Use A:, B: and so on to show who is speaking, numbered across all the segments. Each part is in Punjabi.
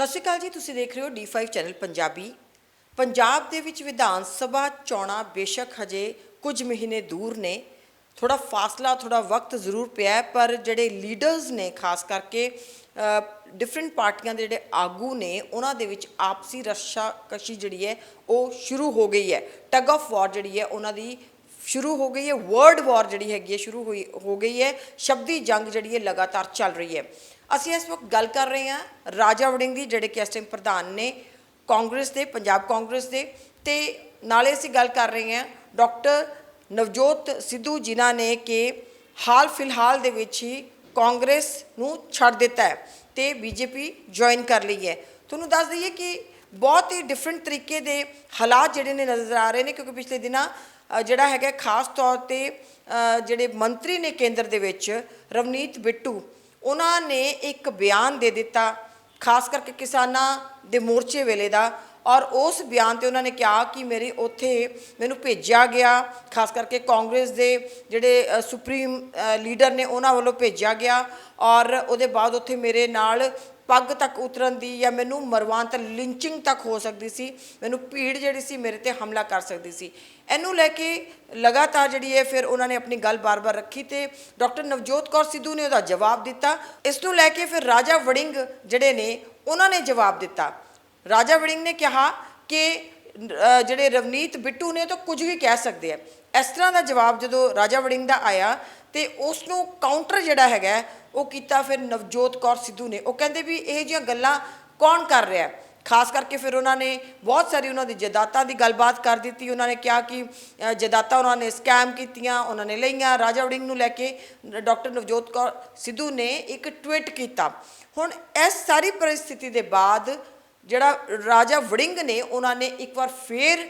A: ਸਤਿ ਸ਼੍ਰੀ ਅਕਾਲ ਜੀ ਤੁਸੀਂ ਦੇਖ ਰਹੇ ਹੋ D5 ਚੈਨਲ ਪੰਜਾਬੀ। ਪੰਜਾਬ ਦੇ ਵਿੱਚ ਵਿਧਾਨ ਸਭਾ ਚੋਣਾਂ ਬੇਸ਼ੱਕ ਹਜੇ ਕੁਝ ਮਹੀਨੇ ਦੂਰ ਨੇ। ਥੋੜਾ ਫਾਸਲਾ ਥੋੜਾ ਵਕਤ ਜ਼ਰੂਰ ਪਿਆ ਹੈ, ਪਰ ਜਿਹੜੇ ਲੀਡਰਸ ਨੇ ਖਾਸ ਕਰਕੇ ਡਿਫਰੈਂਟ ਪਾਰਟੀਆਂ ਦੇ ਜਿਹੜੇ ਆਗੂ ਨੇ ਉਹਨਾਂ ਦੇ ਵਿੱਚ ਆਪਸੀ ਰਸ਼ਾਕਸ਼ੀ ਜਿਹੜੀ ਹੈ ਉਹ ਸ਼ੁਰੂ ਹੋ ਗਈ ਹੈ। ਟਗ ਆਫ ਵਾਰ ਜਿਹੜੀ ਹੈ ਉਹਨਾਂ ਦੀ ਸ਼ੁਰੂ ਹੋ ਗਈ ਹੈ। ਵਰਡ ਵਾਰ ਜਿਹੜੀ ਹੈਗੀ ਹੈ ਸ਼ੁਰੂ ਹੋਈ ਹੋ ਗਈ ਹੈ। ਸ਼ਬਦੀ ਜੰਗ ਜਿਹੜੀ ਹੈ ਲਗਾਤਾਰ ਚੱਲ ਰਹੀ ਹੈ। ਅਸੀਂ ਇਸ ਵਕਤ ਗੱਲ ਕਰ ਰਹੇ ਹਾਂ ਰਾਜਾ ਵੜਿੰਗ ਦੀ, ਜਿਹੜੇ ਕਿ ਇਸ ਟਾਈਮ ਪ੍ਰਧਾਨ ਨੇ ਕਾਂਗਰਸ ਦੇ, ਪੰਜਾਬ ਕਾਂਗਰਸ ਦੇ ਤੇ ਨਾਲੇ ਅਸੀਂ ਗੱਲ ਕਰ ਰਹੇ ਹਾਂ ਡਾਕਟਰ ਨਵਜੋਤ ਸਿੱਧੂ ਜਿਨ੍ਹਾਂ ਨੇ ਕਿ ਹਾਲ ਫਿਲਹਾਲ ਦੇ ਵਿੱਚ ਹੀ ਕਾਂਗਰਸ ਨੂੰ ਛੱਡ ਦਿੱਤਾ ਹੈ ਤੇ ਬੀਜੇਪੀ ਜੁਆਇਨ ਕਰ ਲਈ ਹੈ। ਤੁਹਾਨੂੰ ਦੱਸ ਦਈਏ ਕਿ ਬਹੁਤ ਹੀ ਡਿਫਰੈਂਟ ਤਰੀਕੇ ਦੇ ਹਾਲਾਤ ਜਿਹੜੇ ਨੇ ਨਜ਼ਰ ਆ ਰਹੇ ਨੇ, ਕਿਉਂਕਿ ਪਿਛਲੇ ਦਿਨਾਂ ਜਿਹੜਾ ਹੈਗਾ ਖਾਸ ਤੌਰ ਤੇ ਜਿਹੜੇ ਮੰਤਰੀ ਨੇ ਕੇਂਦਰ ਦੇ ਵਿੱਚ ਰਵਨੀਤ ਬਿੱਟੂ ਉਹਨਾਂ ਨੇ ਇੱਕ ਬਿਆਨ ਦੇ ਦਿੱਤਾ, ਖਾਸ ਕਰਕੇ ਕਿਸਾਨਾਂ ਦੇ ਮੋਰਚੇ ਵੇਲੇ ਦਾ। ਔਰ ਉਸ ਬਿਆਨ ਤੇ ਉਹਨਾਂ ਨੇ ਕਿਹਾ ਕਿ ਮੇਰੀ ਉੱਥੇ ਮੈਨੂੰ ਭੇਜਿਆ ਗਿਆ, ਖਾਸ ਕਰਕੇ ਕਾਂਗਰਸ ਦੇ ਜਿਹੜੇ ਸੁਪਰੀਮ ਲੀਡਰ ਨੇ ਉਹਨਾਂ ਵੱਲੋਂ ਭੇਜਿਆ ਗਿਆ। ਔਰ ਉਹਦੇ ਬਾਅਦ ਉੱਥੇ ਮੇਰੇ ਨਾਲ ਪੱਗ ਤੱਕ ਉਤਰਨ ਦੀ ਜਾਂ ਮੈਨੂੰ ਮਰਵਾਉਣ ਤੱਕ ਲਿੰਚਿੰਗ ਤੱਕ ਹੋ ਸਕਦੀ ਸੀ। ਮੈਨੂੰ ਭੀੜ ਜਿਹੜੀ ਸੀ ਮੇਰੇ ਤੇ ਹਮਲਾ ਕਰ ਸਕਦੀ ਸੀ। ਇਹਨੂੰ ਲੈ ਕੇ ਲਗਾਤਾਰ ਜਿਹੜੀ ਹੈ ਫਿਰ ਉਹਨਾਂ ਨੇ ਆਪਣੀ ਗੱਲ ਬਾਰ-ਬਾਰ ਰੱਖੀ ਤੇ ਡਾਕਟਰ ਨਵਜੋਤ ਕੌਰ ਸਿੱਧੂ ਨੇ ਉਹਦਾ ਜਵਾਬ ਦਿੱਤਾ। ਇਸ ਨੂੰ ਲੈ ਕੇ ਫਿਰ ਰਾਜਾ ਵੜਿੰਗ ਜਿਹੜੇ ਨੇ, ਉਹਨਾਂ ਨੇ ਜਵਾਬ ਦਿੱਤਾ। ਰਾਜਾ ਵੜਿੰਗ ਨੇ ਕਿਹਾ ਕਿ ਜਿਹੜੇ ਰਵਨੀਤ ਬਿੱਟੂ ਨੇ ਤਾਂ ਕੁਝ ਵੀ ਕਹਿ ਸਕਦੇ ਆ। ਇਸ ਤਰ੍ਹਾਂ ਦਾ ਜਵਾਬ ਜਦੋਂ ਰਾਜਾ ਵੜਿੰਗ ਦਾ ਆਇਆ ਤੇ ਉਸ ਨੂੰ ਕਾਊਂਟਰ ਜਿਹੜਾ ਹੈਗਾ ਉਹ ਕੀਤਾ ਫਿਰ ਨਵਜੋਤ ਕੌਰ ਸਿੱਧੂ ਨੇ। ਉਹ ਕਹਿੰਦੇ ਵੀ ਇਹ ਜਿਹੀਆਂ ਗੱਲਾਂ ਕੌਣ ਕਰ ਰਿਹਾ ਹੈ? ਖਾਸ ਕਰਕੇ ਫਿਰ ਉਹਨਾਂ ਨੇ ਬਹੁਤ ਸਾਰੀ ਉਹਨਾਂ ਦੀ ਜਦਾਤਾਂ ਦੀ ਗੱਲਬਾਤ ਕਰ ਦਿੱਤੀ। ਉਹਨਾਂ ਨੇ ਕਿਹਾ ਕਿ ਅ, ਜਦਾਤਾਂ ਉਹਨਾਂ ਨੇ ਸਕੈਮ ਕੀਤੀਆਂ ਉਹਨਾਂ ਨੇ ਲਈਆਂ। ਰਾਜਾ ਵੜਿੰਗ ਨੂੰ ਲੈ ਕੇ ਡਾਕਟਰ ਨਵਜੋਤ ਕੌਰ ਸਿੱਧੂ ਨੇ ਇੱਕ ਟਵੀਟ ਕੀਤਾ। ਹੁਣ ਇਸ ਸਾਰੀ ਪਰਿਸਥਿਤੀ ਦੇ ਬਾਅਦ ਜਿਹੜਾ ਰਾਜਾ ਵੜਿੰਗ ਨੇ ਉਹਨਾਂ ਨੇ ਇੱਕ ਵਾਰ ਫੇਰ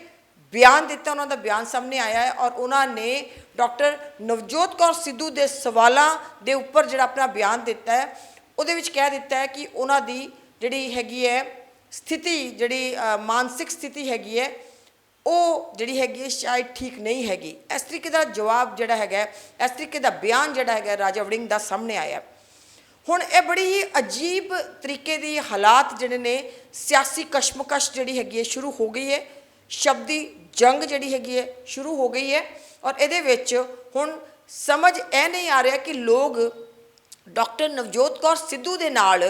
A: ਬਿਆਨ ਦਿੱਤਾ। ਉਹਨਾਂ ਦਾ ਬਿਆਨ ਸਾਹਮਣੇ ਆਇਆ ਹੈ ਔਰ ਉਹਨਾਂ ਨੇ ਡਾਕਟਰ ਨਵਜੋਤ ਕੌਰ ਸਿੱਧੂ ਦੇ ਸਵਾਲਾਂ ਦੇ ਉੱਪਰ ਜਿਹੜਾ ਆਪਣਾ ਬਿਆਨ ਦਿੱਤਾ ਹੈ, ਉਹਦੇ ਵਿੱਚ ਕਹਿ ਦਿੱਤਾ ਹੈ ਕਿ ਉਹਨਾਂ ਦੀ ਜਿਹੜੀ ਹੈਗੀ ਹੈ ਸਥਿਤੀ, ਜਿਹੜੀ ਮਾਨਸਿਕ ਸਥਿਤੀ ਹੈਗੀ ਹੈ, ਉਹ ਜਿਹੜੀ ਹੈਗੀ ਹੈ ਸ਼ਾਇਦ ਠੀਕ ਨਹੀਂ ਹੈਗੀ। ਇਸ ਤਰੀਕੇ ਦਾ ਜਵਾਬ ਜਿਹੜਾ ਹੈਗਾ ਇਸ ਤਰੀਕੇ ਦਾ ਬਿਆਨ ਜਿਹੜਾ ਹੈਗਾ ਰਾਜਾ ਵੜਿੰਗ ਦਾ ਸਾਹਮਣੇ ਆਇਆ ਹੁਣ ਇਹ ਬੜੀ ਹੀ ਅਜੀਬ ਤਰੀਕੇ ਦੀ ਹਾਲਾਤ ਜਿਹੜੇ ਨੇ ਸਿਆਸੀ ਕਸ਼ਮਕਸ਼ ਜਿਹੜੀ ਹੈਗੀ ਹੈ, ਸ਼ੁਰੂ ਹੋ ਗਈ ਹੈ। ਸ਼ਬਦੀ ਜੰਗ ਜਿਹੜੀ ਹੈਗੀ ਹੈ, ਸ਼ੁਰੂ ਹੋ ਗਈ ਹੈ ਔਰ ਇਹਦੇ ਵਿੱਚ ਹੁਣ ਸਮਝ ਇਹ ਨਹੀਂ ਆ ਰਿਹਾ ਕਿ ਲੋਕ ਡਾਕਟਰ ਨਵਜੋਤ ਕੌਰ ਸਿੱਧੂ ਦੇ ਨਾਲ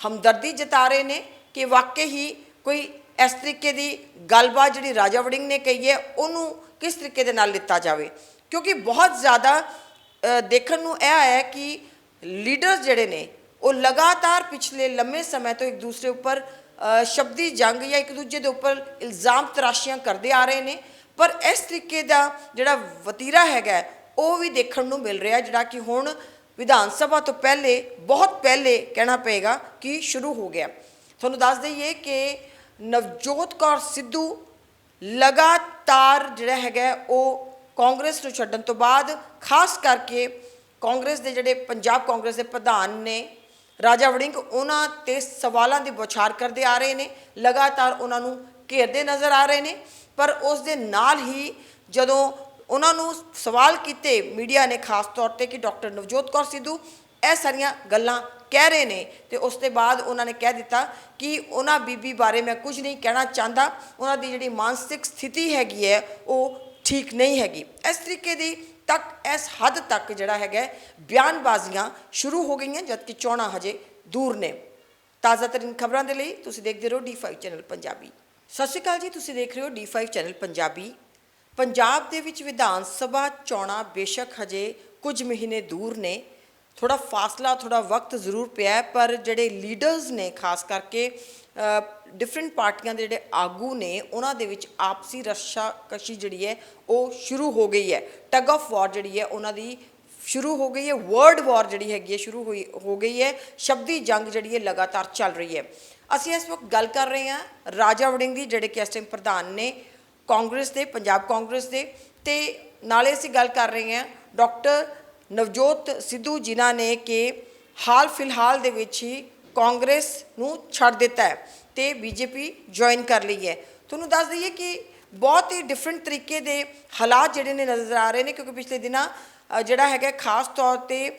A: ਹਮਦਰਦੀ ਜਤਾ ਰਹੇ ਨੇ ਕਿ ਵਾਕਈ ਹੀ ਕੋਈ ਇਸ ਤਰੀਕੇ ਦੀ ਗੱਲਬਾਤ ਜਿਹੜੀ ਰਾਜਾ ਵੜਿੰਗ ਨੇ ਕਹੀ ਹੈ, ਉਹਨੂੰ ਕਿਸ ਤਰੀਕੇ ਦੇ ਨਾਲ ਲਿੱਤਾ ਜਾਵੇ? ਕਿਉਂਕਿ ਬਹੁਤ ਜ਼ਿਆਦਾ ਦੇਖਣ ਨੂੰ ਇਹ ਆਇਆ ਹੈ ਕਿ ਲੀਡਰਸ ਜਿਹੜੇ ਨੇ, ਉਹ ਲਗਾਤਾਰ ਪਿਛਲੇ ਲੰਮੇ ਸਮੇਂ ਤੋਂ ਇੱਕ ਦੂਸਰੇ ਉੱਪਰ ਸ਼ਬਦੀ ਜੰਗ ਜਾਂ ਇੱਕ ਦੂਜੇ ਦੇ ਉੱਪਰ ਇਲਜ਼ਾਮ ਤਰਾਸ਼ੀਆਂ ਕਰਦੇ ਆ ਰਹੇ ਨੇ, ਪਰ ਇਸ ਤਰੀਕੇ ਦਾ ਜਿਹੜਾ ਵਤੀਰਾ ਹੈਗਾ, ਉਹ ਵੀ ਦੇਖਣ ਨੂੰ ਮਿਲ ਰਿਹਾ ਜਿਹੜਾ ਕਿ ਹੁਣ ਵਿਧਾਨ ਸਭਾ ਤੋਂ ਪਹਿਲੇ, ਬਹੁਤ ਪਹਿਲੇ ਕਹਿਣਾ ਪਏਗਾ ਕਿ ਸ਼ੁਰੂ ਹੋ ਗਿਆ। ਤੁਹਾਨੂੰ ਦੱਸ ਦਈਏ ਕਿ ਨਵਜੋਤ ਕੌਰ ਸਿੱਧੂ ਲਗਾਤਾਰ ਜਿਹੜਾ ਹੈਗਾ, ਉਹ ਕਾਂਗਰਸ ਨੂੰ ਛੱਡਣ ਤੋਂ ਬਾਅਦ, ਖਾਸ ਕਰਕੇ ਕਾਂਗਰਸ ਦੇ ਜਿਹੜੇ ਪੰਜਾਬ ਕਾਂਗਰਸ ਦੇ ਪ੍ਰਧਾਨ ਨੇ ਰਾਜਾ ਵੜਿੰਗ ਉਹਨਾਂ ਤੇ ਸਵਾਲਾਂ ਦੀ ਬੁਛਾਰ ਕਰਦੇ ਆ ਰਹੇ ਨੇ, ਲਗਾਤਾਰ ਉਹਨਾਂ ਨੂੰ ਘੇਰਦੇ ਨਜ਼ਰ ਆ ਰਹੇ ਨੇ, ਪਰ ਉਸ ਦੇ ਨਾਲ ਹੀ ਜਦੋਂ ਉਹਨਾਂ ਨੂੰ ਸਵਾਲ ਕੀਤੇ ਮੀਡੀਆ ਨੇ ਖਾਸ ਤੌਰ ਤੇ ਕਿ ਡਾਕਟਰ ਨਵਜੋਤ ਕੌਰ ਸਿੱਧੂ ਇਹ ਸਾਰੀਆਂ ਗੱਲਾਂ ਕਹਿ ਰਹੇ ਨੇ ਤੇ ਉਸ ਤੋਂ ਬਾਅਦ ਉਹਨਾਂ ਨੇ ਕਹਿ ਦਿੱਤਾ ਕਿ ਉਹਨਾਂ ਬੀਬੀ ਬਾਰੇ ਮੈਂ ਕੁਝ ਨਹੀਂ ਕਹਿਣਾ ਚਾਹੁੰਦਾ, ਉਹਨਾਂ ਦੀ ਜਿਹੜੀ ਮਾਨਸਿਕ ਸਥਿਤੀ ਹੈਗੀ ਹੈ, ਉਹ ਠੀਕ ਨਹੀਂ ਹੈਗੀ। ਇਸ ਤਰੀਕੇ ਦੀ ਤੱਕ, ਇਸ ਹੱਦ ਤੱਕ ਜਿਹੜਾ ਹੈਗਾ ਬਿਆਨਬਾਜ਼ੀਆਂ ਸ਼ੁਰੂ ਹੋ ਗਈਆਂ, ਜਦਕਿ ਚੋਣਾਂ ਹਜੇ ਦੂਰ ਨੇ। ਤਾਜ਼ਾ ਤਰੀਨ ਖਬਰਾਂ ਦੇ ਲਈ ਤੁਸੀਂ ਦੇਖਦੇ ਰਹੋ D5 ਚੈਨਲ ਪੰਜਾਬੀ। ਸਤਿ ਸ਼੍ਰੀ ਅਕਾਲ ਜੀ, ਤੁਸੀਂ ਦੇਖ ਰਹੇ ਹੋ D5 ਚੈਨਲ ਪੰਜਾਬੀ। ਪੰਜਾਬ ਦੇ ਵਿੱਚ ਵਿਧਾਨ ਸਭਾ ਚੋਣਾਂ ਬੇਸ਼ੱਕ ਹਜੇ ਕੁਝ ਮਹੀਨੇ ਦੂਰ ਨੇ। ਥੋੜਾ ਫਾਸਲਾ ਥੋੜਾ ਵਕਤ ਜ਼ਰੂਰ ਪਿਆ ਪਰ ਜਿਹੜੇ ਲੀਡਰਸ ਨੇ, ਖਾਸ ਕਰਕੇ ਡਿਫਰੈਂਟ ਪਾਰਟੀਆਂ ਦੇ ਜਿਹੜੇ ਆਗੂ ਨੇ, ਉਹਨਾਂ ਦੇ ਵਿੱਚ ਆਪਸੀ ਰੱਸ਼ਾਕਸ਼ੀ ਜਿਹੜੀ ਹੈ, ਉਹ ਸ਼ੁਰੂ ਹੋ ਗਈ ਹੈ। ਟਗ ਆਫ ਵਾਰ ਜਿਹੜੀ ਹੈ, ਉਹਨਾਂ ਦੀ ਸ਼ੁਰੂ ਹੋ ਗਈ ਹੈ ਵਰਡ ਵਾਰ ਜਿਹੜੀ ਹੈਗੀ ਹੈ, ਸ਼ੁਰੂ ਹੋਈ, ਹੋ ਗਈ ਹੈ, ਸ਼ਬਦੀ ਜੰਗ ਜਿਹੜੀ ਹੈ, ਲਗਾਤਾਰ ਚੱਲ ਰਹੀ ਹੈ। ਅਸੀਂ ਇਸ ਵਕਤ ਗੱਲ ਕਰ ਰਹੇ ਹਾਂ, ਰਾਜਾ ਵੜਿੰਗ ਦੀ, ਜਿਹੜੇ ਕਿ ਇਸ ਟਾਈਮ ਪ੍ਰਧਾਨ ਨੇ, ਕਾਂਗਰਸ ਦੇ, ਪੰਜਾਬ ਕਾਂਗਰਸ ਦੇ, ਤੇ ਨਾਲੇ ਅਸੀਂ ਗੱਲ ਕਰ ਰਹੇ ਹਾਂ, ਡਾਕਟਰ ਨਵਜੋਤ ਸਿੱਧੂ ਜਿਨ੍ਹਾਂ ਨੇ ਕਿ ਹਾਲ ਫਿਲਹਾਲ ਦੇ ਵਿੱਚ ਹੀ ਕਾਂਗਰਸ ਨੂੰ ਛੱਡ ਦਿੱਤਾ ਹੈ ਤੇ ਬੀਜੇਪੀ ਜੁਆਇਨ ਕਰ ਲਈ ਹੈ। ਤੁਹਾਨੂੰ ਦੱਸ ਦਈਏ ਕਿ ਬਹੁਤ ਹੀ ਡਿਫਰੈਂਟ ਤਰੀਕੇ ਦੇ ਹਾਲਾਤ ਜਿਹੜੇ ਨੇ ਨਜ਼ਰ ਆ ਰਹੇ ਨੇ ਕਿਉਂਕਿ ਪਿਛਲੇ ਦਿਨਾਂ ਜਿਹੜਾ ਹੈਗਾ ਖਾਸ ਤੌਰ ਤੇ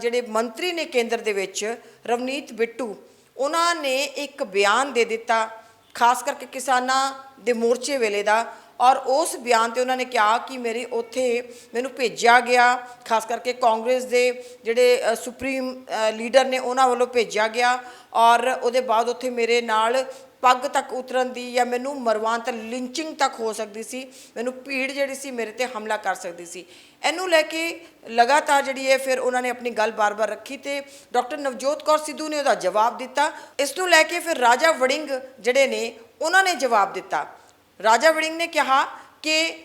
A: ਜਿਹੜੇ ਮੰਤਰੀ ਨੇ ਕੇਂਦਰ ਦੇ ਵਿੱਚ, ਰਵਨੀਤ ਬਿੱਟੂ, ਉਹਨਾਂ ਨੇ ਇੱਕ ਬਿਆਨ ਦੇ ਦਿੱਤਾ, ਖਾਸ ਕਰਕੇ ਕਿਸਾਨਾਂ ਦੇ ਮੋਰਚੇ ਵੇਲੇ ਦਾ ਔਰ ਉਸ ਬਿਆਨ ਤੇ ਉਹਨਾਂ ਨੇ ਕਿਹਾ ਕਿ ਮੇਰੇ ਉੱਥੇ ਮੈਨੂੰ ਭੇਜਿਆ ਗਿਆ, ਖਾਸ ਕਰਕੇ ਕਾਂਗਰਸ ਦੇ ਜਿਹੜੇ ਸੁਪਰੀਮ ਲੀਡਰ ਨੇ ਉਹਨਾਂ ਵੱਲੋਂ ਭੇਜਿਆ ਗਿਆ ਔਰ ਉਹਦੇ ਬਾਅਦ ਉੱਥੇ ਮੇਰੇ ਨਾਲ ਪੱਗ ਤੱਕ ਉਤਰਨ ਦੀ ਜਾਂ ਮੈਨੂੰ ਮਰਵਾਉਣ ਤੱਕ, ਲਿੰਚਿੰਗ ਤੱਕ ਹੋ ਸਕਦੀ ਸੀ, ਮੈਨੂੰ ਭੀੜ ਜਿਹੜੀ ਸੀ ਮੇਰੇ ਤੇ ਹਮਲਾ ਕਰ ਸਕਦੀ ਸੀ। ਇਹਨੂੰ ਲੈ ਕੇ ਲਗਾਤਾਰ ਜਿਹੜੀ ਹੈ ਫਿਰ ਉਹਨਾਂ ਨੇ ਆਪਣੀ ਗੱਲ ਬਾਰ-ਬਾਰ ਰੱਖੀ ਤੇ ਡਾਕਟਰ ਨਵਜੋਤ ਕੌਰ ਸਿੱਧੂ ਨੇ ਉਹਦਾ ਜਵਾਬ ਦਿੱਤਾ। ਇਸ ਨੂੰ ਲੈ ਕੇ ਫਿਰ ਰਾਜਾ ਵੜਿੰਗ ਜਿਹੜੇ ਨੇ, ਉਹਨਾਂ ਨੇ ਜਵਾਬ ਦਿੱਤਾ। ਰਾਜਾ ਵੜਿੰਗ ਨੇ ਕਿਹਾ ਕਿ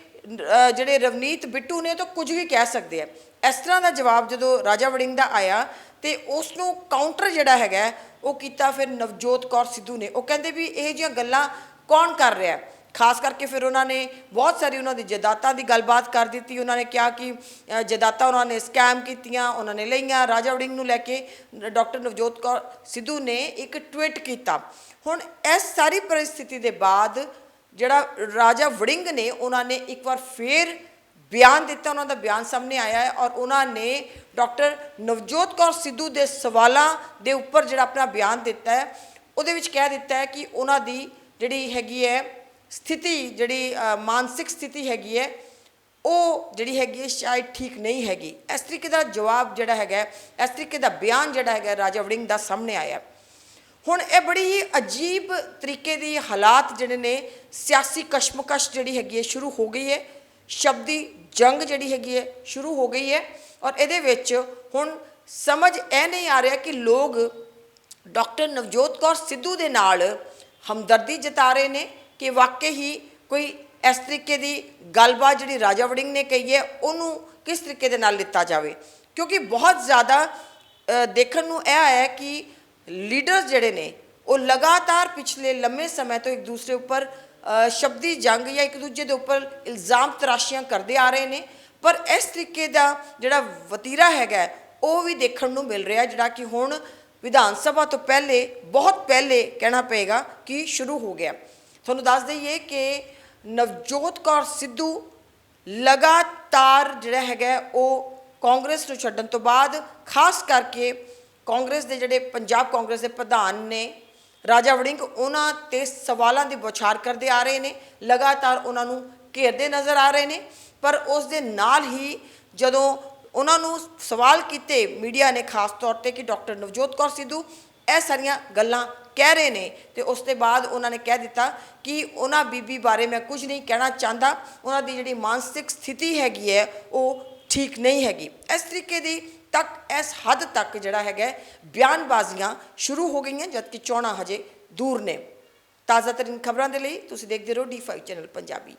A: ਜਿਹੜੇ ਰਵਨੀਤ ਬਿੱਟੂ ਨੇ ਤਾਂ ਕੁਝ ਵੀ ਕਹਿ ਸਕਦੇ ਆ। ਇਸ ਤਰ੍ਹਾਂ ਦਾ ਜਵਾਬ ਜਦੋਂ ਰਾਜਾ ਵੜਿੰਗ ਦਾ ਆਇਆ ਤੇ ਉਸ ਨੂੰ ਕਾਊਂਟਰ ਜਿਹੜਾ ਹੈਗਾ ਉਹ ਕੀਤਾ ਫਿਰ ਨਵਜੋਤ ਕੌਰ ਸਿੱਧੂ ਨੇ। ਉਹ ਕਹਿੰਦੇ ਵੀ ਇਹ ਜਿਹੀਆਂ ਗੱਲਾਂ ਕੌਣ ਕਰ ਰਿਹਾ? ਖਾਸ ਕਰਕੇ ਫਿਰ ਉਹਨਾਂ ਨੇ ਬਹੁਤ ਸਾਰੀ ਉਹਨਾਂ ਦੀ ਜਦਾਤਾਂ ਦੀ ਗੱਲਬਾਤ ਕਰ ਦਿੱਤੀ। ਉਹਨਾਂ ਨੇ ਕਿਹਾ ਕਿ ਅ, ਜਦਾਤਾਂ ਉਹਨਾਂ ਨੇ ਸਕੈਮ ਕੀਤੀਆਂ ਉਹਨਾਂ ਨੇ ਲਈਆਂ। ਰਾਜਾ ਵੜਿੰਗ ਨੂੰ ਲੈ ਕੇ ਡਾਕਟਰ ਨਵਜੋਤ ਕੌਰ ਸਿੱਧੂ ਨੇ ਇੱਕ ਟਵੀਟ ਕੀਤਾ। ਹੁਣ ਇਸ ਸਾਰੀ ਪਰਿਸਥਿਤੀ ਦੇ ਬਾਅਦ ਜਿਹੜਾ ਰਾਜਾ ਵੜਿੰਗ ਨੇ ਉਹਨਾਂ ਨੇ ਇੱਕ ਵਾਰ ਫੇਰ ਬਿਆਨ ਦਿੱਤਾ, ਉਹਨਾਂ ਦਾ ਬਿਆਨ ਸਾਹਮਣੇ ਆਇਆ ਹੈ ਔਰ ਉਹਨਾਂ ਨੇ ਡਾਕਟਰ ਨਵਜੋਤ ਕੌਰ ਸਿੱਧੂ ਦੇ ਸਵਾਲਾਂ ਦੇ ਉੱਪਰ ਜਿਹੜਾ ਆਪਣਾ ਬਿਆਨ ਦਿੱਤਾ ਹੈ, ਉਹਦੇ ਵਿੱਚ ਕਹਿ ਦਿੱਤਾ ਹੈ ਕਿ ਉਹਨਾਂ ਦੀ ਜਿਹੜੀ ਹੈਗੀ ਹੈ ਸਥਿਤੀ, ਜਿਹੜੀ ਮਾਨਸਿਕ ਸਥਿਤੀ ਹੈਗੀ ਹੈ, ਉਹ ਜਿਹੜੀ ਹੈਗੀ ਹੈ ਸ਼ਾਇਦ ਠੀਕ ਨਹੀਂ ਹੈਗੀ। ਇਸ ਤਰੀਕੇ ਦਾ ਜਵਾਬ ਜਿਹੜਾ ਹੈਗਾ ਇਸ ਤਰੀਕੇ ਦਾ ਬਿਆਨ ਜਿਹੜਾ ਹੈਗਾ ਰਾਜਾ ਵੜਿੰਗ ਦਾ ਸਾਹਮਣੇ ਆਇਆ ਹੁਣ ਇਹ ਬੜੀ ਹੀ ਅਜੀਬ ਤਰੀਕੇ ਦੀ ਹਾਲਾਤ ਜਿਹੜੇ ਨੇ, ਸਿਆਸੀ ਕਸ਼ਮਕਸ਼ ਜਿਹੜੀ ਹੈਗੀ ਹੈ, ਸ਼ੁਰੂ ਹੋ ਗਈ ਹੈ। ਸ਼ਬਦੀ ਜੰਗ ਜਿਹੜੀ ਹੈਗੀ ਹੈ, ਸ਼ੁਰੂ ਹੋ ਗਈ ਹੈ। ਔਰ ਇਹਦੇ ਵਿੱਚ ਹੁਣ ਸਮਝ ਇਹ ਨਹੀਂ ਆ ਰਿਹਾ ਕਿ ਲੋਕ ਡਾਕਟਰ ਨਵਜੋਤ ਕੌਰ ਸਿੱਧੂ ਦੇ ਨਾਲ ਹਮਦਰਦੀ ਜਤਾ ਰਹੇ ਨੇ ਕਿ ਵਾਕਈ ਹੀ ਕੋਈ ਇਸ ਤਰੀਕੇ ਦੀ ਗੱਲਬਾਤ ਜਿਹੜੀ ਰਾਜਾ ਵੜਿੰਗ ਨੇ ਕਹੀ ਹੈ, ਉਹਨੂੰ ਕਿਸ ਤਰੀਕੇ ਦੇ ਨਾਲ ਲਿੱਤਾ ਜਾਵੇ। ਕਿਉਂਕਿ ਬਹੁਤ ਜ਼ਿਆਦਾ ਦੇਖਣ ਨੂੰ ਇਹ ਆਇਆ ਹੈ ਕਿ ਲੀਡਰਸ ਜਿਹੜੇ ਨੇ, ਉਹ ਲਗਾਤਾਰ ਪਿਛਲੇ ਲੰਮੇ ਸਮੇਂ ਤੋਂ ਇੱਕ ਦੂਸਰੇ ਉੱਪਰ ਸ਼ਬਦੀ ਜੰਗ ਜਾਂ ਇੱਕ ਦੂਜੇ ਦੇ ਉੱਪਰ ਇਲਜ਼ਾਮ ਤਰਾਸ਼ੀਆਂ ਕਰਦੇ ਆ ਰਹੇ ਨੇ। ਪਰ ਇਸ ਤਰੀਕੇ ਦਾ ਜਿਹੜਾ ਵਤੀਰਾ ਹੈਗਾ, ਉਹ ਵੀ ਦੇਖਣ ਨੂੰ ਮਿਲ ਰਿਹਾ, ਜਿਹੜਾ ਕਿ ਹੁਣ ਵਿਧਾਨ ਸਭਾ ਤੋਂ ਪਹਿਲੇ, ਬਹੁਤ ਪਹਿਲੇ ਕਹਿਣਾ ਪਏਗਾ ਕਿ ਸ਼ੁਰੂ ਹੋ ਗਿਆ। ਤੁਹਾਨੂੰ ਦੱਸ ਦਈਏ ਕਿ ਨਵਜੋਤ ਕੌਰ ਸਿੱਧੂ ਲਗਾਤਾਰ ਜਿਹੜਾ ਹੈਗਾ, ਉਹ ਕਾਂਗਰਸ ਨੂੰ ਛੱਡਣ ਤੋਂ ਬਾਅਦ, ਖਾਸ ਕਰਕੇ ਕਾਂਗਰਸ ਦੇ ਜਿਹੜੇ ਪੰਜਾਬ ਕਾਂਗਰਸ ਦੇ ਪ੍ਰਧਾਨ ਨੇ, ਰਾਜਾ ਵੜਿੰਗ, ਉਹਨਾਂ ਤੇ ਸਵਾਲਾਂ ਦੀ ਬੁਛਾਰ ਕਰਦੇ ਆ ਰਹੇ ਨੇ, ਲਗਾਤਾਰ ਉਹਨਾਂ ਨੂੰ ਘੇਰਦੇ ਨਜ਼ਰ ਆ ਰਹੇ ਨੇ, ਪਰ ਉਸ ਦੇ ਨਾਲ ਹੀ ਜਦੋਂ ਉਹਨਾਂ ਨੂੰ ਸਵਾਲ ਕੀਤੇ ਮੀਡੀਆ ਨੇ ਖਾਸ ਤੌਰ ਤੇ ਕਿ ਡਾਕਟਰ ਨਵਜੋਤ ਕੌਰ ਸਿੱਧੂ ਇਹ ਸਾਰੀਆਂ ਗੱਲਾਂ ਕਹਿ ਰਹੇ ਨੇ ਤੇ ਉਸ ਤੋਂ ਬਾਅਦ ਉਹਨਾਂ ਨੇ ਕਹਿ ਦਿੱਤਾ ਕਿ ਉਹਨਾਂ ਬੀਬੀ ਬਾਰੇ ਮੈਂ ਕੁਝ ਨਹੀਂ ਕਹਿਣਾ ਚਾਹੁੰਦਾ, ਉਹਨਾਂ ਦੀ ਜਿਹੜੀ ਮਾਨਸਿਕ ਸਥਿਤੀ ਹੈਗੀ ਹੈ, ਉਹ ਠੀਕ ਨਹੀਂ ਹੈਗੀ। ਇਸ ਤਰੀਕੇ ਦੀ ਤੱਕ ਇਸ ਹੱਦ ਤੱਕ ਜਿਹੜਾ ਹੈਗਾ ਬਿਆਨਬਾਜ਼ੀਆਂ ਸ਼ੁਰੂ ਹੋ ਗਈਆਂ ਜਦਕਿ ਚੋਣਾਂ ਹਜੇ ਦੂਰ ਨੇ। ਤਾਜ਼ਾ ਤਰੀਨ ਖਬਰਾਂ ਦੇ ਲਈ ਤੁਸੀਂ ਦੇਖਦੇ ਰਹੋ D5 ਚੈਨਲ ਪੰਜਾਬੀ।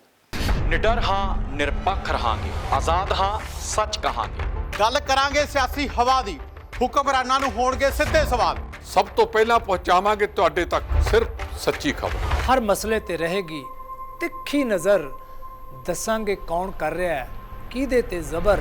B: ਨਿਡਰ ਹਾਂ ਨਿਰਪੱਖ ਰਹਾਂਗੇ। ਆਜ਼ਾਦ ਹਾਂ ਸੱਚ ਕਹਾਂਗੇ।
C: ਗੱਲ ਕਰਾਂਗੇ ਸਿਆਸੀ ਹਵਾ ਦੀ। ਹੁਕਮਰਾਨਾਂ ਨੂੰ ਹੋਣਗੇ ਸਿੱਧੇ ਸਵਾਲ।
D: ਸਭ ਤੋਂ ਪਹਿਲਾਂ ਪਹੁੰਚਾਵਾਂਗੇ ਤੁਹਾਡੇ ਤੱਕ ਸਿਰਫ ਸੱਚੀ ਖਬਰ।
E: ਹਰ ਮਸਲੇ ਤੇ ਰਹੇਗੀ ਤਿੱਖੀ ਨਜ਼ਰ। ਦੱਸਾਂਗੇ ਕੌਣ ਕਰ ਰਿਹਾ ਹੈ ਕਿਹਦੇ ਤੇ ਜ਼ਬਰ।